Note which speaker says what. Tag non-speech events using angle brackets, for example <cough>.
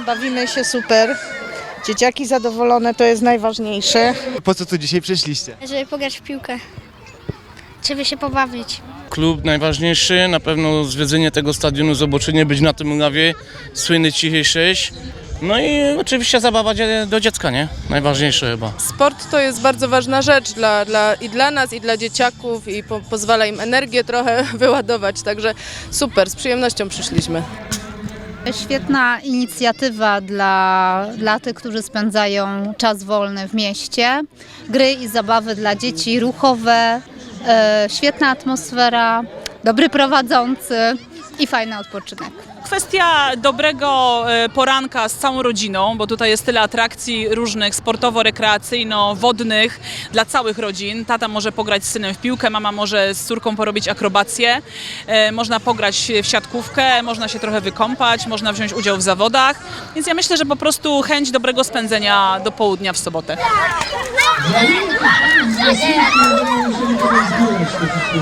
Speaker 1: Bawimy się super. Dzieciaki zadowolone to jest najważniejsze.
Speaker 2: Po co tu dzisiaj przyszliście?
Speaker 3: Żeby pograć w piłkę. Żeby się pobawić.
Speaker 4: Klub najważniejszy, na pewno zwiedzenie tego stadionu, zobaczenie, być na tym lawie, słynny Cichej 6. No i oczywiście zabawa do dziecka, nie? Najważniejsze chyba.
Speaker 5: Sport to jest bardzo ważna rzecz dla, dla, i dla nas, i dla dzieciaków i po, pozwala im energię trochę <laughs> wyładować, także super, z przyjemnością przyszliśmy.
Speaker 6: Świetna inicjatywa dla, dla tych, którzy spędzają czas wolny w mieście. Gry i zabawy dla dzieci, ruchowe, e, świetna atmosfera, dobry prowadzący i fajny odpoczynek.
Speaker 7: Kwestia dobrego e, poranka z całą rodziną, bo tutaj jest tyle atrakcji różnych sportowo-rekreacyjno-wodnych dla całych rodzin. Tata może pograć z synem w piłkę, mama może z córką porobić akrobację, e, można pograć w siatkówkę, można się trochę wykąpać, można wziąć udział w zawodach. Więc ja myślę, że po prostu chęć dobrego spędzenia do południa w sobotę.